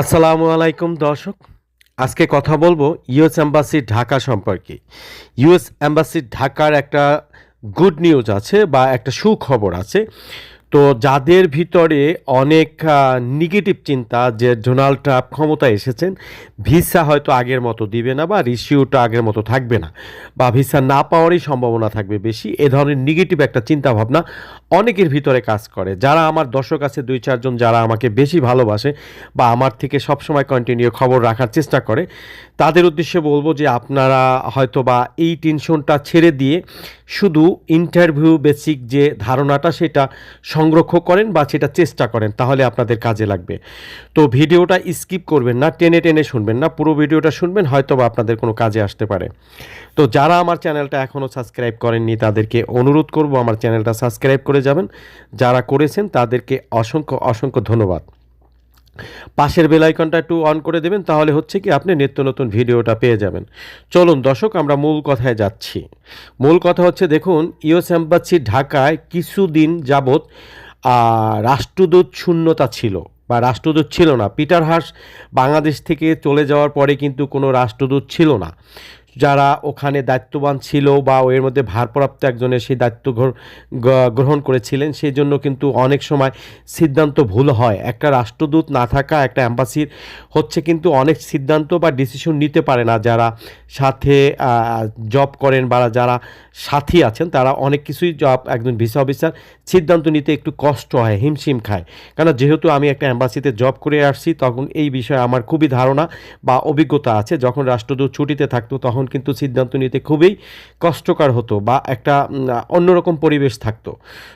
আসসালামু আলাইকুম, দর্শক। আজকে কথা বলব ইউএস অ্যাম্বাসি ঢাকা সম্পর্কে। ইউএস অ্যাম্বাসি ঢাকার একটা গুড নিউজ আছে বা একটা সুখবর আছে। তো যাদের ভিতরে অনেক নেগেটিভ চিন্তা যে ডোনাল্ড ট্রাম্প ক্ষমতায় এসেছেন, ভিসা হয়তো আগের মতো দিবে না বা রিসিউটা আগের মতো থাকবে না বা ভিসা না পাওয়ারই সম্ভাবনা থাকবে বেশি। এ ধরনের নেগেটিভ একটা চিন্তা ভাবনা অনেকের ভিতরে কাজ করে। যারা আমার দর্শক আছে, দুই চারজন যারা আমাকে বেশি ভালোবাসে বা আমার থেকে সবসময় কন্টিনিউ খবর রাখার চেষ্টা করে, তাদের উদ্দেশ্যে বলব যে আপনারা হয়তো বা এই টেনশনটা ছেড়ে দিয়ে শুধু ইন্টারভিউ বেসিক যে ধারণাটা, সেটা সংরক্ষণ করেন বা সেটা চেষ্টা করেন, তাহলে আপনাদের কাজে লাগবে। তো ভিডিওটা স্কিপ করবেন না, টেনে টেনে শুনবেন না, পুরো ভিডিওটা শুনবেন হয়তো বা আপনাদের কোনো কাজে আসতে পারে। তো যারা আমার চ্যানেলটা এখনও সাবস্ক্রাইব করেননি, তাদেরকে অনুরোধ করব আমার চ্যানেলটা সাবস্ক্রাইব করে যাবেন। যারা করেছেন, তাদেরকে অসংখ্য অসংখ্য ধন্যবাদ। পাশের বেল আইকনটা একটু অন করে দেবেন, তাহলে হচ্ছে কি আপনি নিত্য নতুন ভিডিওটা পেয়ে যাবেন। চলুন দর্শক, আমরা মূল কথায় যাচ্ছি। মূল কথা হচ্ছে, দেখুন, ইউএস এম্বাসি ঢাকায় কিছুদিন যাবৎ রাষ্ট্রদূত শূন্যতা ছিল, বা রাষ্ট্রদূত ছিল না। পিটার হাস বাংলাদেশ থেকে চলে যাওয়ার পরে কিন্তু কোনো রাষ্ট্রদূত ছিল না। যারা ওখানে দায়িত্ববান ছিল বা এর মধ্যে ভারপ্রাপ্ত একজনের সেই দায়িত্ব গ্রহণ করেছিলেন, সেই জন্য কিন্তু অনেক সময় সিদ্ধান্ত ভুল হয়। একটা রাষ্ট্রদূত না থাকা একটা অ্যাম্বাসির হচ্ছে কিন্তু অনেক সিদ্ধান্ত বা ডিসিশন নিতে পারে না। যারা সাথে জব করেন বা যারা সাথী আছেন, তারা অনেক কিছুই জব একজন ভিসা অফিসার সিদ্ধান্ত নিতে একটু কষ্ট হয়, হিমশিম খায়। কারণ যেহেতু আমি একটা অ্যাম্বাসিতে জব করে আসছি, তখন এই বিষয়ে আমার খুবই ধারণা বা অভিজ্ঞতা আছে। যখন রাষ্ট্রদূত ছুটিতে থাকতো, তখন কিন্তু সিদ্ধান্ত নিতে খুবই কষ্টকর হতো বা একটা অন্যরকম পরিবেশ থাকতো।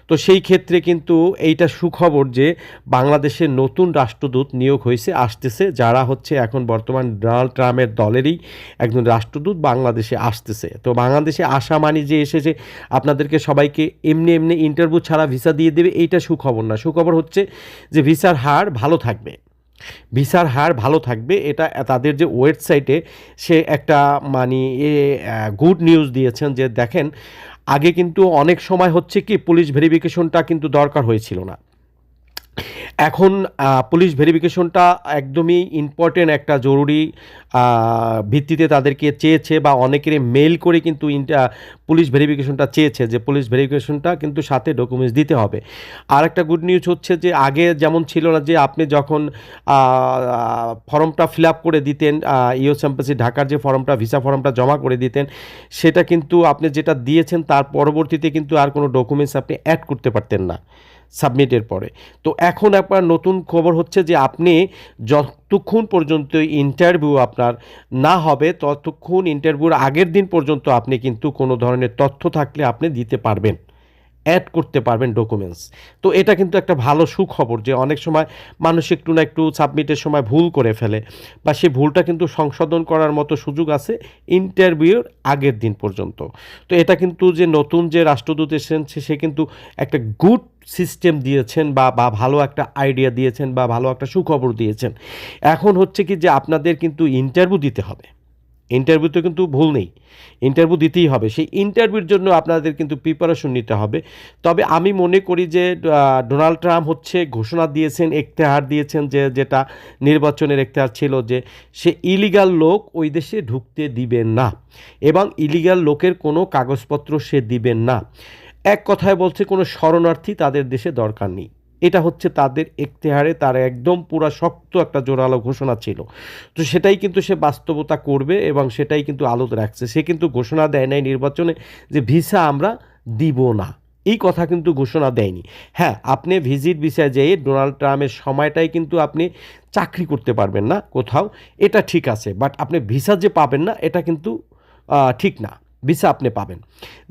তো সেই ক্ষেত্রে কিন্তু এইটা সুখবর যে বাংলাদেশে নতুন রাষ্ট্রদূত নিয়োগ হয়েছে, আসতেছে। যারা হচ্ছে এখন বর্তমান ডোনাল্ড ট্রাম্পের দলেরই একজন রাষ্ট্রদূত বাংলাদেশে আসতেছে। তো বাংলাদেশে আসা মানে যে এসেছে, আপনাদেরকে সবাইকে এমনি এমনি ইন্টারভিউ ছাড়া ভিসা দিয়ে দেবে, এইটা সুখবর না। সুখবর হচ্ছে যে ভিসার হার ভালো থাকবে। ভিসার হার ভালো থাকবে। এটা, তাদের যে ওয়েবসাইটে সে একটা মানে এ গুড নিউজ দিয়েছেন যে দেখেন, আগে কিন্তু অনেক সময় হচ্ছে কি, পুলিশ ভেরিফিকেশনটা কিন্তু দরকার হয়েছিল না। এখন পুলিশ ভেরিফিকেশনটা একদমই ইম্পর্টেন্ট একটা জরুরি ভিত্তিতে তাদেরকে চেয়েছে বা অনেকের মেল করে কিন্তু ইন্টা- পুলিশ ভেরিফিকেশনটা চেয়েছে যে পুলিশ ভেরিফিকেশনটা কিন্তু সাথে ডকুমেন্টস দিতে হবে। আর একটা গুড নিউজ হচ্ছে যে আগে যেমন ছিল না যে আপনি যখন ফর্মটা ফিল আপ করে দিতেন ইউএস এম্বাসি ঢাকার যে ফর্মটা ভিসা ফর্মটা জমা করে দিতেন, সেটা কিন্তু আপনি যেটা দিয়েছেন তার পরবর্তীতে কিন্তু আর কোনো ডকুমেন্টস আপনি অ্যাড করতে পারতেন না। সাবমিটের পরে। তো এখন আপনার নতুন খবর হচ্ছে যে আপনি যতক্ষণ পর্যন্ত ইন্টারভিউ আপনার না হবে, ততক্ষণ ইন্টারভিউর আগের দিন পর্যন্ত আপনি কিন্তু কোনো ধরনের তথ্য থাকলে আপনি দিতে পারবেন। অ্যাড করতে পারবেন ডকুমেন্টস তো এটা কিন্তু একটা ভালো সুখবর যে অনেক সময় মানুষ একটু না একটু সাবমিটের সময় ভুল করে ফেলে বা সেই ভুলটা কিন্তু সংশোধন করার মতো সুযোগ আছে ইন্টারভিউর আগের দিন পর্যন্ত। তো এটা কিন্তু যে নতুন যে রাষ্ট্রদূত এসেছেন, সে কিন্তু একটা গুড সিস্টেম দিয়েছেন বা বা ভালো একটা আইডিয়া দিয়েছেন বা ভালো একটা সুখবর দিয়েছেন। এখন হচ্ছে কি যে আপনাদের কিন্তু ইন্টারভিউ দিতে হবে। ইন্টারভিউতে কিন্তু ভুল নেই। ইন্টারভিউ দিতেই হবে। সেই ইন্টারভিউর জন্য আপনাদের কিন্তু প্রিপারেশন নিতে হবে। তবে আমি মনে করি যে ডোনাল্ড ট্রাম্প হচ্ছে ঘোষণা দিয়েছেন ইখতেহার দিয়েছেন যে, যেটা নির্বাচনের ইখতেহার ছিল যে, সে ইলিগাল লোক ওই দেশে ঢুকতে দিবেন না এবং ইলিগাল লোকের কোনো কাগজপত্র সে দিবেন না। এক কথায় বলছে কোনো শরণার্থী তাদের দেশে দরকার নেই। এটা হচ্ছে তাদের ইখতেহারে তার একদম পুরা শক্ত একটা জোরালো ঘোষণা ছিল। তো সেটাই কিন্তু সে বাস্তবতা করবে এবং সেটাই কিন্তু আলোতে রাখছে। সে কিন্তু ঘোষণা দেয় নাই নির্বাচনে যে ভিসা আমরা দিব না। এই কথা কিন্তু ঘোষণা দেয়নি। হ্যাঁ আপনি ভিজিট ভিসায় যেয়ে ডোনাল্ড ট্রাম্পের সময়টাই কিন্তু আপনি চাকরি করতে পারবেন না কোথাও। এটা ঠিক আছে, বাট আপনি ভিসা যে পাবেন না, এটা কিন্তু ঠিক না। ভিসা আপনি পাবেন।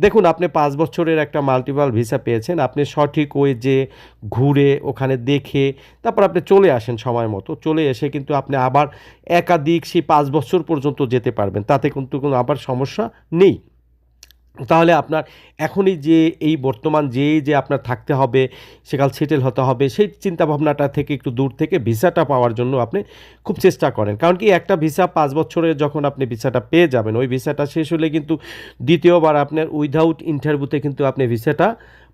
দেখুন, আপনি পাঁচ বছরের একটা মাল্টিপাল ভিসা পেয়েছেন, আপনি সঠিক ওই যে ঘুরে ওখানে দেখে তারপর আপনি চলে আসেন সময় মতো। চলে এসে কিন্তু আপনি আবার একাধিক সেই পাঁচ বছর পর্যন্ত যেতে পারবেন, তাতে কিন্তু কোনো আবার সমস্যা নেই। তাহলে আপনার এখনই যে এই বর্তমান যে যে আপনার থাকতে হবে সেকাল সেটেল হতে হবে, সেই চিন্তাভাবনাটা থেকে একটু দূর থেকে ভিসাটা পাওয়ার জন্য আপনি খুব চেষ্টা করেন। কারণ কি একটা ভিসা পাঁচ বছরে যখন আপনি ভিসাটা পেয়ে যাবেন, ওই ভিসাটা শেষ হলে কিন্তু দ্বিতীয়বার আপনার উইদাউট ইন্টারভিউতে কিন্তু আপনি ভিসাটা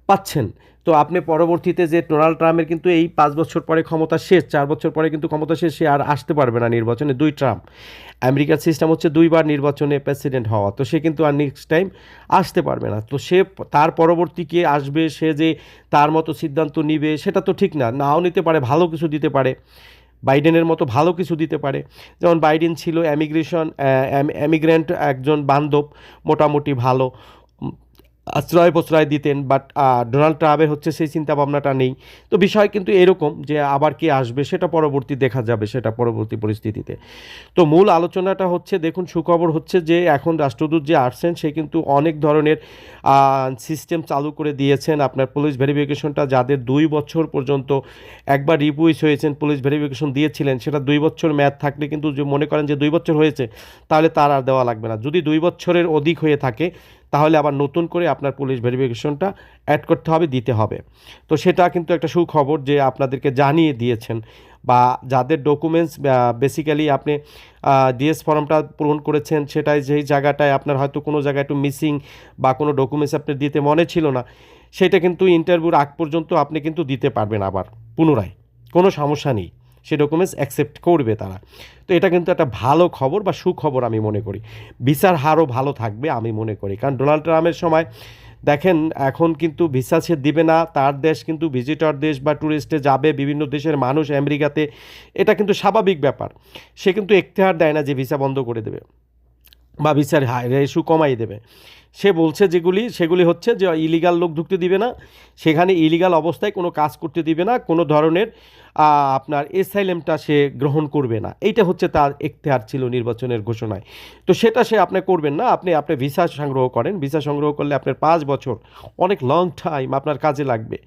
পাচ্ছেন। তো আপনি পরবর্তীতে যে ডোনাল্ড ট্রাম্পের কিন্তু এই পাঁচ বছর পরে ক্ষমতা শেষ, চার বছর পরে কিন্তু ক্ষমতা শেষ, সে আর আসতে পারবে না নির্বাচনে। দুই ট্রাম্প। আমেরিকার সিস্টেম হচ্ছে দুইবার নির্বাচনে প্রেসিডেন্ট হওয়া, তো সে কিন্তু আর নেক্সট টাইম আসতে পারবে না। তো সে তার পরবর্তী কে আসবে, সে যে তার মতো সিদ্ধান্ত নিবে, সেটা তো ঠিক না। নাও নিতে পারে, ভালো কিছু দিতে পারে। বাইডেনের মতো ভালো কিছু দিতে পারে। যেমন বাইডেন ছিল অ্যামিগ্রেশন অ্যামিগ্রেন্ট একজন বান্ধব, মোটামুটি ভালো। আশ্রয় প্রশ্রয় দিতেন বাট ডোনাল্ড ট্রাম্পের হচ্ছে সেই চিন্তা ভাবনাটা নেই। তো বিষয় কিন্তু এরকম যে আবার কে আসবে সেটা পরবর্তী দেখা যাবে, সেটা পরবর্তী পরিস্থিতিতে। তো মূল আলোচনাটা হচ্ছে, দেখুন, সুখবর হচ্ছে যে এখন রাষ্ট্রদূত যে আসছেন, সে কিন্তু অনেক ধরনের সিস্টেম চালু করে দিয়েছেন। আপনার পুলিশ ভেরিফিকেশনটা যাদের দুই বছর পর্যন্ত একবার রিপুইস হয়েছেন পুলিশ ভেরিফিকেশন দিয়েছিলেন, সেটা দুই বছর ম্যাথ থাকলে কিন্তু যে মনে করেন যে দুই বছর হয়েছে, তাহলে তার আর দেওয়া লাগবে না। যদি দুই বছরের অধিক হয়ে থাকে তাহলে আবার নতুন করে আপনার পুলিশ ভেরিফিকেশনটা অ্যাড করতে হবে, দিতে হবে। তো সেটা কিন্তু একটা সুখবর যে আপনাদেরকে জানিয়ে দিয়েছেন বা যাদের ডকুমেন্টস বেসিক্যালি আপনি ডিএস ফর্মটা পূরণ করেছেন সেটাই যেই জায়গাটায় আপনার হয়তো কোনো জায়গায় একটু মিসিং বা কোনো ডকুমেন্টস আপনি দিতে মনে ছিল না, সেটা কিন্তু ইন্টারভিউর আগ পর্যন্ত আপনি কিন্তু দিতে পারবেন আবার, পুনরায়। কোনো সমস্যা নেই। সে ডকুমেন্টস অ্যাকসেপ্ট করবে তারা। তো এটা কিন্তু একটা ভালো খবর বা সুখবর আমি মনে করি। ভিসার হারও ভালো থাকবে আমি মনে করি। কারণ ডোনাল্ড ট্রাম্পের সময় দেখেন, এখন কিন্তু ভিসা সে দিবে না, তার দেশ কিন্তু ভিজিটর দেশ বা ট্যুরিস্টে যাবে, বিভিন্ন দেশের মানুষ আমেরিকাতে। এটা কিন্তু স্বাভাবিক ব্যাপার। সে কিন্তু এখতেহার দেয় না যে ভিসা বন্ধ করে দেবে বা ভিসার রেশু কমাই দেবে। সে বলছে যেগুলি, সেগুলি হচ্ছে যে ইলিগাল লোক ঢুকতে দিবে না। সেখানে ইলিগাল অবস্থায় কোনো কাজ করতে দিবে না। কোনো ধরনের আপনার এসাইলেমটা সে গ্রহণ করবে না। এইটা হচ্ছে তার এখতেহার ছিল নির্বাচনের ঘোষণায়। তো সেটা সে আপনি করবেন না। আপনি আপনি ভিসা সংগ্রহ করেন। ভিসা সংগ্রহ করলে আপনার পাঁচ বছর অনেক লং টাইম আপনার কাজে লাগবে।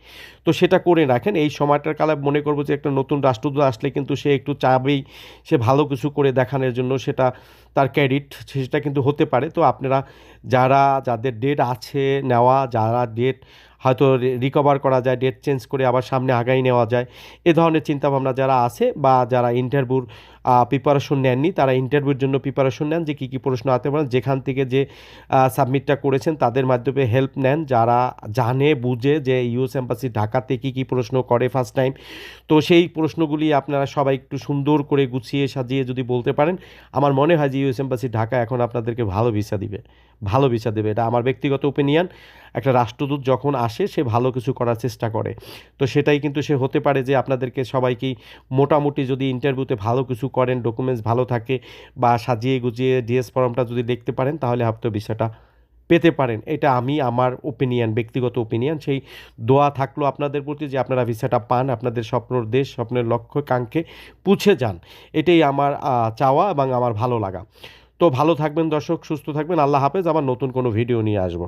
তো সেটা করে রাখেন। এই সময়টার কালে মনে করব যে একটা নতুন রাষ্ট্রদূত আসলে কিন্তু সে একটু চাবেই। সে ভালো কিছু করে দেখানোর জন্য সেটা তার ক্রেডিট সেটা কিন্তু হতে পারে। তো আপনারা যারা, যাদের ডেট আছে নেওয়া, যারা ডেট হয়তো রিকভার করা যায় ডেট চেঞ্জ করে আবার সামনে আগাই নেওয়া যায়। এ ধরনের চিন্তাভাবনা যারা আছে বা যারা ইন্টারভিউর প্রিপারেশন নেননি। তারা ইন্টারভিউর জন্য প্রিপারেশন নেন, যে কী কী প্রশ্ন আসতে পারেন। যেখান থেকে যে সাবমিটটা করেছেন, তাদের মাধ্যমে হেল্প নেন। যারা জানে, বুঝে যে ইউএস এম্বাসি ঢাকাতে কী কী প্রশ্ন করে ফার্স্ট টাইম তো সেই প্রশ্নগুলি আপনারা সবাই একটু সুন্দর করে গুছিয়ে সাজিয়ে যদি বলতে পারেন, আমার মনে হয় যে ইউএস এম্বাসি ঢাকা এখন আপনাদেরকে ভালো ভিসা দিবে। ভালো ভিসা দেবে। এটা আমার ব্যক্তিগত ওপিনিয়ন একটা রাষ্ট্রদূত যখন আসে, সে ভালো কিছু করার চেষ্টা করে। তো সেটাই কিন্তু সে হতে পারে যে আপনাদেরকে সবাইকেই মোটামুটি যদি ইন্টারভিউতে ভালো কিছু করেন ডকুমেন্টস ভালো থাকে বা সাজিয়ে গুজিয়ে ডিএস ফর্মটা যদি দেখতে পারেন, তাহলে হয়তো বিষয়টা পেতে পারেন। এটা আমি আমার ওপিনিয়ন ব্যক্তিগত ওপিনিয়ন সেই দোয়া থাকল আপনাদের প্রতি যে আপনারা ভিসাটা পান, আপনাদের স্বপ্নর দেশ, স্বপ্নের লক্ষ্য, কাঙ্ক্ষে পুছে যান। এটাই আমার চাওয়া এবং আমার ভালো লাগা। তো ভালো থাকবেন দর্শক, সুস্থ থাকবেন। আল্লাহ হাফেজ। আবার নতুন কোনো ভিডিও নিয়ে আসব।